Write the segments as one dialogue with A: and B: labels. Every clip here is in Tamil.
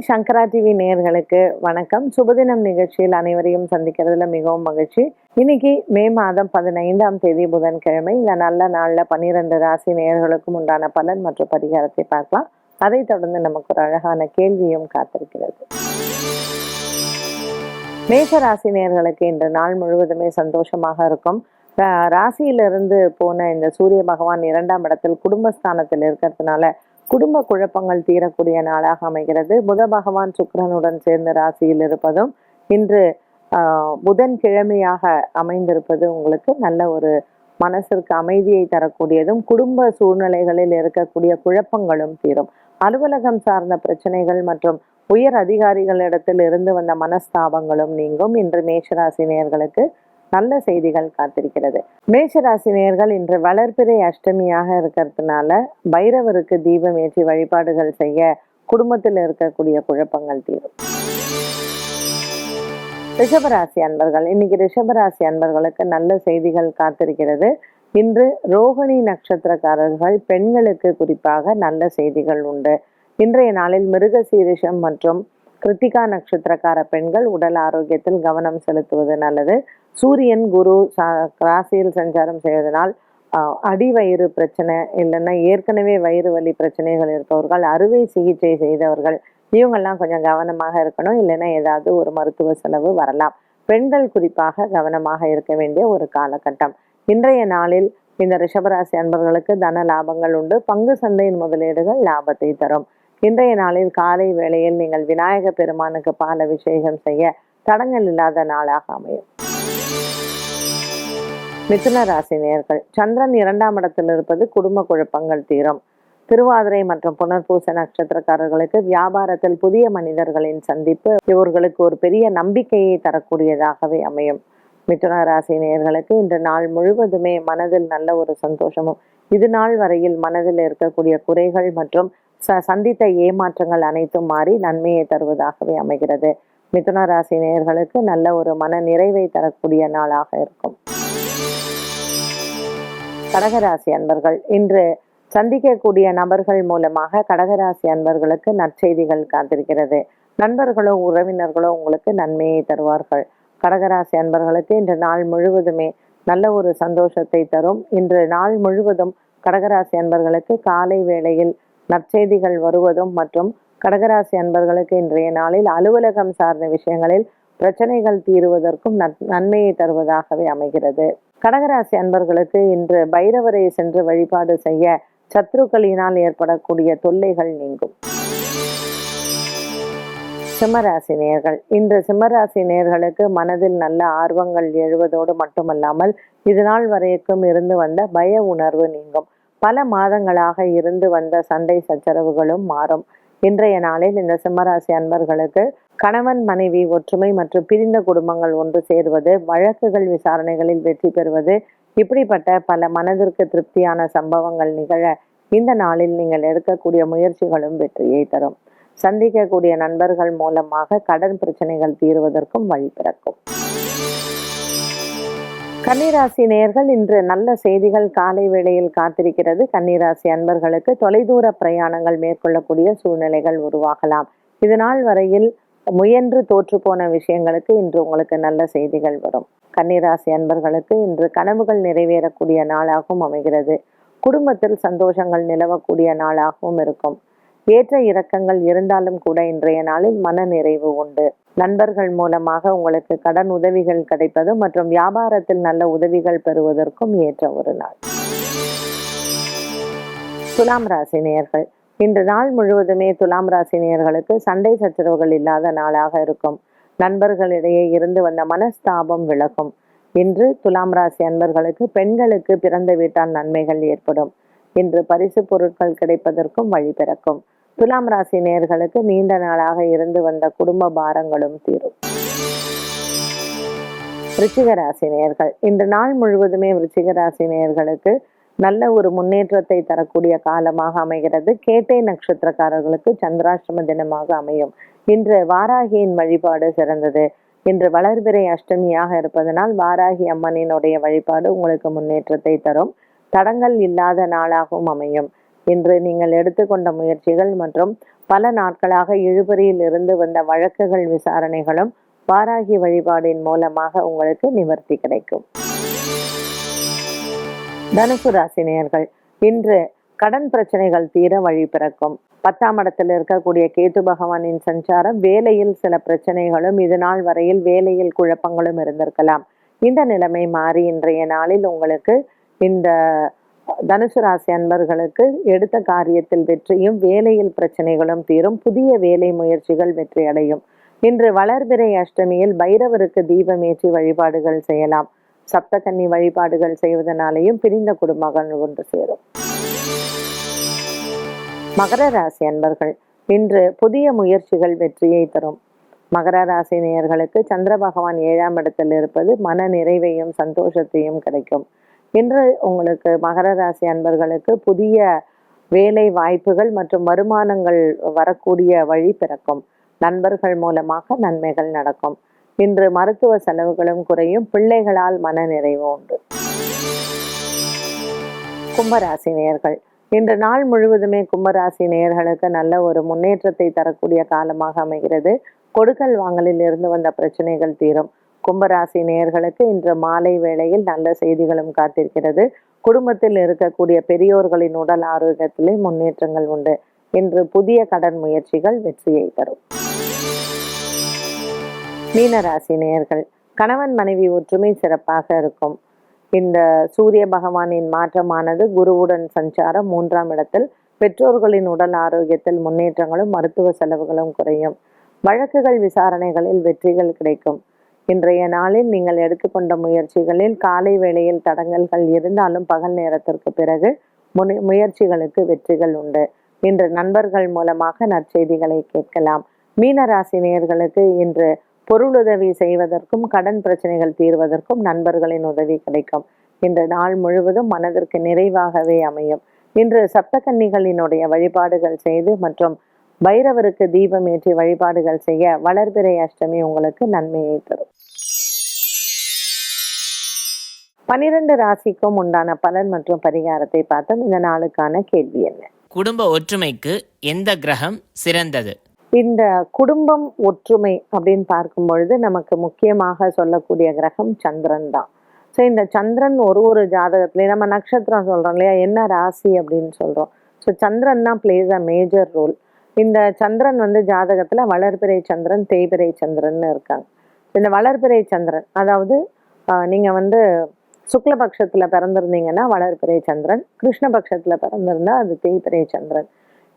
A: சங்கரா டிவி நேயர்களுக்கு வணக்கம். சுபதினம் நிகழ்ச்சியில் அனைவரையும் சந்திக்கிறதுல மிகவும் மகிழ்ச்சி. இன்னைக்கு மே மாதம் பதினைந்தாம் தேதி புதன்கிழமை. இந்த நல்ல நாள்ல பன்னிரண்டு ராசி நேயர்களுக்கும் உண்டான பலன் மற்றும் பரிகாரத்தை பார்க்கலாம். அதைத் தொடர்ந்து நமக்கு ஒரு அழகான கேள்வியும் காத்திருக்கிறது. மேஷ ராசி நேயர்களுக்கு இன்று நாள் முழுவதுமே சந்தோஷமாக இருக்கும். ராசியிலிருந்து போன இந்த சூரிய பகவான் இரண்டாம் இடத்தில் குடும்பஸ்தானத்தில் இருக்கிறதுனால குடும்ப குழப்பங்கள் தீரக்கூடிய நாளாக அமைகிறது. புத பகவான் சுக்கிரனுடன் சேர்ந்த ராசியில் இருப்பதும் இன்று புதன் கிழமையாக அமைந்திருப்பது உங்களுக்கு நல்ல ஒரு மனசிற்கு அமைதியை தரக்கூடியதும் குடும்ப சூழ்நிலைகளில் இருக்கக்கூடிய குழப்பங்களும் தீரும். அலுவலகம் சார்ந்த பிரச்சனைகள் மற்றும் உயர் அதிகாரிகளிடத்தில் இருந்து வந்த மனஸ்தாபங்களும் நீங்கும். இன்று மேஷராசி நேயர்களுக்கு நல்ல செய்திகள் காத்திருக்கிறது. மேஷராசினியர்கள் இன்று வளர்பிறை அஷ்டமியாக இருக்கிறதுனால பைரவருக்கு தீபம் ஏற்றி வழிபாடுகள் செய்ய குடும்பத்தில் இருக்கக்கூடிய குழப்பங்கள் தீரும். ரிஷபராசி அன்பர்கள் இன்னைக்கு ரிஷபராசி அன்பர்களுக்கு நல்ல செய்திகள் காத்திருக்கிறது. இன்று ரோகிணி நட்சத்திரக்காரர்கள் பெண்களுக்கு குறிப்பாக நல்ல செய்திகள் உண்டு. இன்றைய நாளில் மிருகசீரிஷம் மற்றும் கிருத்திகா நட்சத்திரக்கார பெண்கள் உடல் ஆரோக்கியத்தில் கவனம் செலுத்துவது நல்லது. சூரியன் குரு ராசியில் சஞ்சாரம் செய்வதனால் அடி வயிறு பிரச்சனை இல்லைன்னா ஏற்கனவே வயிறு வலி பிரச்சனைகள் இருப்பவர்கள் அறுவை சிகிச்சை செய்தவர்கள் இவங்கெல்லாம் கொஞ்சம் கவனமாக இருக்கணும். இல்லைன்னா ஏதாவது ஒரு மருத்துவ செலவு வரலாம். பெண்கள் குறிப்பாக கவனமாக இருக்க வேண்டிய ஒரு காலகட்டம். இன்றைய நாளில் இந்த ரிஷபராசி அன்பர்களுக்கு தன லாபங்கள் உண்டு. பங்கு சந்தையின் முதலீடுகள் லாபத்தை தரும். இன்றைய நாளில் காலை வேளையில் நீங்கள் விநாயக பெருமானுக்கு பால் அபிஷேகம் செய்ய தடங்கள் இல்லாத நாளாக அமையும். மிதுன ராசி நேயர்கள் சந்திரன் இரண்டாம் இடத்தில் இருப்பது குடும்ப குழப்பங்கள் தீரும். திருவாதிரை மற்றும் புனர்பூச நட்சத்திரக்காரர்களுக்கு வியாபாரத்தில் புதிய மனிதர்களின் சந்திப்பு இவர்களுக்கு ஒரு பெரிய நம்பிக்கையை தரக்கூடியதாகவே அமையும். மிதுன ராசி நேயர்களுக்கு இன்று நாள் முழுவதுமே மனதில் நல்ல ஒரு சந்தோஷமும் இது நாள் வரையில் மனதில் இருக்கக்கூடிய குறைகள் மற்றும் ச சந்தித்த ஏமாற்றங்கள் அனைத்தும் மாறி நன்மையை தருவதாகவே அமைகிறது. மிதுன ராசி நேயர்களுக்கு நல்ல ஒரு மன நிறைவை தரக்கூடிய நாளாக இருக்கும். கடகராசி அன்பர்கள் இன்று சந்திக்கக்கூடிய நபர்கள் மூலமாக கடகராசி அன்பர்களுக்கு நற்செய்திகள் காத்திருக்கிறது. நண்பர்களோ உறவினர்களோ உங்களுக்கு நன்மையை தருவார்கள். கடகராசி அன்பர்களுக்கு இன்று நாள் முழுவதுமே நல்ல ஒரு சந்தோஷத்தை தரும். இன்று நாள் முழுவதும் கடகராசி அன்பர்களுக்கு காலை வேளையில் நற்செய்திகள் வருவதும் மற்றும் கடகராசி அன்பர்களுக்கு இன்றைய நாளில் அலுவலகம் சார்ந்த விஷயங்களில் பிரச்சனைகள் தீருவதற்கும் நன்- நன்மையை தருவதாகவே அமைகிறது. கடகராசி அன்பர்களுக்கு இன்று பைரவரை சென்று வழிபாடு செய்ய சத்ருக்களினால் ஏற்படக்கூடிய தொல்லைகள் நீங்கும். சிம்மராசி நேர்கள். இன்று சிம்மராசி நேர்களுக்கு மனதில் நல்ல ஆர்வங்கள் எழுவதோடு மட்டுமல்லாமல் இதுநாள் வரைக்கும் இருந்து வந்த பய உணர்வு நீங்கும். பல மாதங்களாக இருந்து வந்த சண்டை சச்சரவுகளும் மாறும். இன்றைய நாளில் இந்த சிம்மராசி அன்பர்களுக்கு கணவன் மனைவி ஒற்றுமை மற்றும் பிரிந்த குடும்பங்கள் ஒன்று சேர்வது வழக்குகள் விசாரணைகளில் வெற்றி பெறுவது இப்படிப்பட்ட பல மனதிற்கு திருப்தியான சம்பவங்கள் நிகழ இந்த நாளில் நீங்கள் எடுக்கக்கூடிய முயற்சிகளும் வெற்றியை தரும். சந்திக்கக்கூடிய நண்பர்கள் மூலமாக கடன் பிரச்சனைகள் தீர்வதற்கும் வழி பிறக்கும். கன்னிராசி நேர்கள் இன்று நல்ல செய்திகள் காலை வேளையில் காத்திருக்கிறது. கன்னிராசி அன்பர்களுக்கு தொலைதூர பிரயாணங்கள் மேற்கொள்ளக்கூடிய சூழ்நிலைகள் உருவாகலாம். இது நாள் வரையில் முயன்று தோற்று போன விஷயங்களுக்கு இன்று உங்களுக்கு நல்ல செய்திகள் வரும். கன்னிராசி அன்பர்களுக்கு இன்று கனவுகள் நிறைவேறக்கூடிய நாளாகவும் அமைகிறது. குடும்பத்தில் சந்தோஷங்கள் நிலவக்கூடிய நாளாகவும் இருக்கும். ஏற்ற இறக்கங்கள் இருந்தாலும் கூட இன்றைய நாளில் மன நிறைவு உண்டு. நண்பர்கள் மூலமாக உங்களுக்கு கடன் உதவிகள் கிடைப்பது மற்றும் வியாபாரத்தில் நல்ல உதவிகள் பெறுவதற்கும் ஏற்ற ஒரு நாள். துலாம் ராசி நேயர்கள் இன்று நாள் முழுவதுமே துலாம் ராசி நேயர்களுக்கு சண்டை சச்சரவுகள் இல்லாத நாளாக இருக்கும். நண்பர்களிடையே இருந்து வந்த மனஸ்தாபம் விலகும். இன்று துலாம் ராசி அன்பர்களுக்கு பெண்களுக்கு பிறந்த வீட்டால் நன்மைகள் ஏற்படும். இன்று பரிசு பொருட்கள் கிடைப்பதற்கும் வழி பிறக்கும். துலாம் ராசி நேர்களுக்கு நீண்ட நாளாக இருந்து வந்த குடும்ப பாரங்களும் தீரும். விருச்சிக ராசி நேர்கள். இன்று நாள் முழுவதுமே விருச்சிக ராசி நேர்களுக்கு நல்ல ஒரு முன்னேற்றத்தை தரக்கூடிய காலமாக அமைகிறது. கேட்டை நட்சத்திரக்காரர்களுக்கு சந்திராஷ்டம தினமாக அமையும். இன்று வாராகியின் வழிபாடு சிறந்தது. இன்று வளர்பிறை அஷ்டமியாக இருப்பதனால் வாராகி அம்மனினுடைய வழிபாடு உங்களுக்கு முன்னேற்றத்தை தரும். தடங்கள் இல்லாத நாளாகவும் அமையும். இன்று நீங்கள் எடுத்துக்கொண்ட முயற்சிகள் மற்றும் பல நாட்களாக இழுபறியில் இருந்து வந்த வழக்குகள் விசாரணைகளும் பாராகி வழிபாடின் மூலமாக உங்களுக்கு நிவர்த்தி கிடைக்கும். தனுசு ராசினியர்கள் இன்று கடன் பிரச்சனைகள் தீர வழி பிறக்கும். பத்தாம் இடத்தில் இருக்கக்கூடிய கேது பகவானின் சஞ்சாரம் வேலையில் சில பிரச்சனைகளும் இது நாள் வரையில் வேலையில் குழப்பங்களும் இருந்திருக்கலாம். இந்த நிலைமை மாறி இன்றைய நாளில் உங்களுக்கு இந்த தனுசு ராசி அன்பர்களுக்கு எடுத்த காரியத்தில் வெற்றியும் வேலையில் பிரச்சனைகளும் தீரும் புதிய வேலை முயற்சிகள் வெற்றி அடையும். இன்று வளர்பிறை அஷ்டமியில் பைரவருக்கு தீபமேற்றி வழிபாடுகள் செய்யலாம். சப்தகன்னி வழிபாடுகள் செய்வதனாலேயும் பிரிந்த குடும்பங்கள் ஒன்று சேரும். மகர ராசி அன்பர்கள் இன்று புதிய முயற்சிகள் வெற்றியை தரும். மகர ராசி நேயர்களுக்கு சந்திர பகவான் ஏழாம் இடத்தில் இருப்பது மன நிறைவையும் சந்தோஷத்தையும் கிடைக்கும். இன்று உங்களுக்கு மகர ராசி அன்பர்களுக்கு புதிய வேலை வாய்ப்புகள் மற்றும் வருமானங்கள் வரக்கூடிய வழி பிறக்கும். நண்பர்கள் மூலமாக நன்மைகள் நடக்கும். இன்று மருத்துவ செலவுகளும் குறையும். பிள்ளைகளால் மன நிறைவு உண்டு. கும்பராசி நேயர்கள் இன்று நாள் முழுவதுமே கும்பராசி நேயர்களுக்கு நல்ல ஒரு முன்னேற்றத்தை தரக்கூடிய காலமாக அமைகிறது. கொடுக்கல் வாங்கலில் இருந்து வந்த பிரச்சனைகள் தீரும். கும்பராசி நேயர்களுக்கு இன்று மாலை வேளையில் நல்ல செய்திகளும் காத்திருக்கிறது. குடும்பத்தில் இருக்கக்கூடிய பெரியோர்களின் உடல் ஆரோக்கியத்திலே முன்னேற்றங்கள் உண்டு. இன்று புதிய கடன் முயற்சிகள் வெற்றியை தரும். மீனராசி நேயர்கள் கணவன் மனைவி ஒற்றுமை சிறப்பாக இருக்கும். இந்த சூரிய பகவானின் மாற்றமானது குருவுடன் சஞ்சாரம் மூன்றாம் இடத்தில் பெற்றோர்களின் உடல் ஆரோக்கியத்தில் முன்னேற்றங்களும் மருத்துவ செலவுகளும் குறையும். வழக்குகள் விசாரணைகளில் வெற்றிகள் கிடைக்கும். இன்றைய நாளில் நீங்கள் எடுத்துக்கொண்ட முயற்சிகளில் காலை வேளையில் தடங்கல்கள் இருந்தாலும் பகல் நேரத்திற்கு பிறகு முனை முயற்சிகளுக்கு வெற்றிகள் உண்டு. இன்று நண்பர்கள் மூலமாக நற்செய்திகளை கேட்கலாம். மீனராசி நேயர்களுக்கு இன்று பொருளுதவி செய்வதற்கும் கடன் பிரச்சனைகள் தீர்வதற்கும் நண்பர்களின் உதவி கிடைக்கும். இன்று நாள் முழுவதும் மனதிற்கு நிறைவாகவே அமையும். இன்று சப்தகன்னிகளினுடைய வழிபாடுகள் செய்து மற்றும் பைரவருக்கு தீபம் ஏற்றி வழிபாடுகள் செய்ய வளர்பிறை அஷ்டமி உங்களுக்கு நன்மையை தரும். பனிரெண்டு ராசிக்கும் உண்டான பலன் மற்றும் பரிகாரத்தை பார்த்தோம். இந்த நாளுக்கான கேள்வி என்ன?
B: குடும்ப ஒற்றுமைக்கு எந்த கிரகம் சிறந்தது?
A: இந்த குடும்பம் ஒற்றுமை அப்படின்னு பார்க்கும் பொழுது நமக்கு முக்கியமாக சொல்லக்கூடிய கிரகம் சந்திரன் தான். ஸோ இந்த சந்திரன் ஒரு ஒரு ஜாதகத்துலேயும் நம்ம நட்சத்திரம் சொல்கிறோம் இல்லையா என்ன ராசி அப்படின்னு சொல்கிறோம் ஸோ சந்திரன் தான் பிளேஸ் அ மேஜர் ரோல் இந்த சந்திரன் வந்து ஜாதகத்தில் வளர்பிறை சந்திரன் தேய்பிறை சந்திரன் இருக்காங்க. இந்த வளர்பிறை சந்திரன் அதாவது நீங்கள் வந்து சுக்லபக்ஷத்தில் பிறந்திருந்தீங்கன்னா வளர்பிறை சந்திரன் கிருஷ்ணபக்ஷத்தில் பிறந்திருந்தா அது தேய்பிறை சந்திரன்.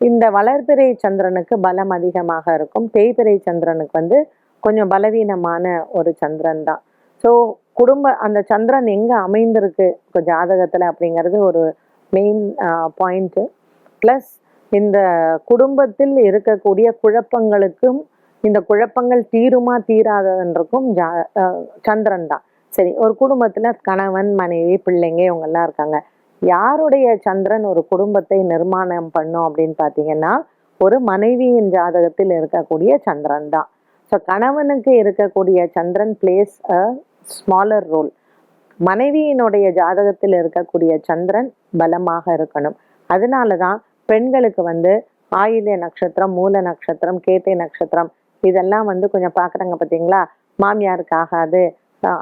A: இந்த வளர்பிறை சந்திரனுக்கு பலம் அதிகமாக இருக்கும். தேய்பிறை சந்திரனுக்கு வந்து கொஞ்சம் பலவீனமான ஒரு சந்திரன் தான். ஸோ குடும்ப அந்த சந்திரன் எங்கே அமைந்திருக்கு? இப்போ ஜாதகத்தில் அப்படிங்கிறது ஒரு மெயின் பாயிண்ட்டு ப்ளஸ் இந்த குடும்பத்தில் இருக்கக்கூடிய குழப்பங்களுக்கும் இந்த குழப்பங்கள் தீருமா தீராததுன்றக்கும் ஜா சந்திரன் தான். சரி ஒரு குடும்பத்துல கணவன் மனைவி பிள்ளைங்க இவங்கெல்லாம் இருக்காங்க. யாருடைய சந்திரன் ஒரு குடும்பத்தை நிர்மாணம் பண்ணும் அப்படின்னு பார்த்தீங்கன்னா ஒரு மனைவியின் ஜாதகத்தில் இருக்கக்கூடிய சந்திரன் தான். ஸோ கணவனுக்கு இருக்கக்கூடிய சந்திரன் பிளேஸ் அ ஸ்மாலர் ரோல் மனைவியினுடைய ஜாதகத்தில் இருக்கக்கூடிய சந்திரன் பலமாக இருக்கணும். அதனால தான் பெண்களுக்கு வந்து ஆயில்ய நட்சத்திரம் மூல நட்சத்திரம் கேட்டை நட்சத்திரம் இதெல்லாம் வந்து கொஞ்சம் பார்க்குறாங்க பார்த்தீங்களா மாமியாருக்கு ஆகாது.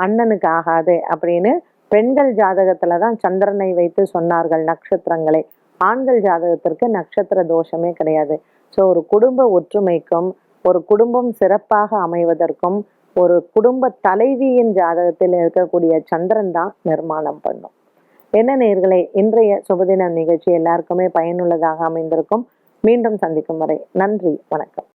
A: அண்ணனுக்கு ஆகாது அப்படின்னு பெண்கள் ஜாதகத்துல தான் சந்திரனை வைத்து சொன்னார்கள் நட்சத்திரங்களை. ஆண்கள் ஜாதகத்திற்கு நட்சத்திர தோஷமே கிடையாது. ஸோ ஒரு குடும்ப ஒற்றுமைக்கும் ஒரு குடும்பம் சிறப்பாக அமைவதற்கும் ஒரு குடும்ப தலைவியின் ஜாதகத்தில் இருக்கக்கூடிய சந்திரன் தான் நிர்மாணம் பண்ணும். என்ன நேர்களே இன்றைய சுபதின நிகழ்ச்சி எல்லாருக்குமே பயனுள்ளதாக அமைந்திருக்கும். மீண்டும் சந்திக்கும் வரை நன்றி வணக்கம்.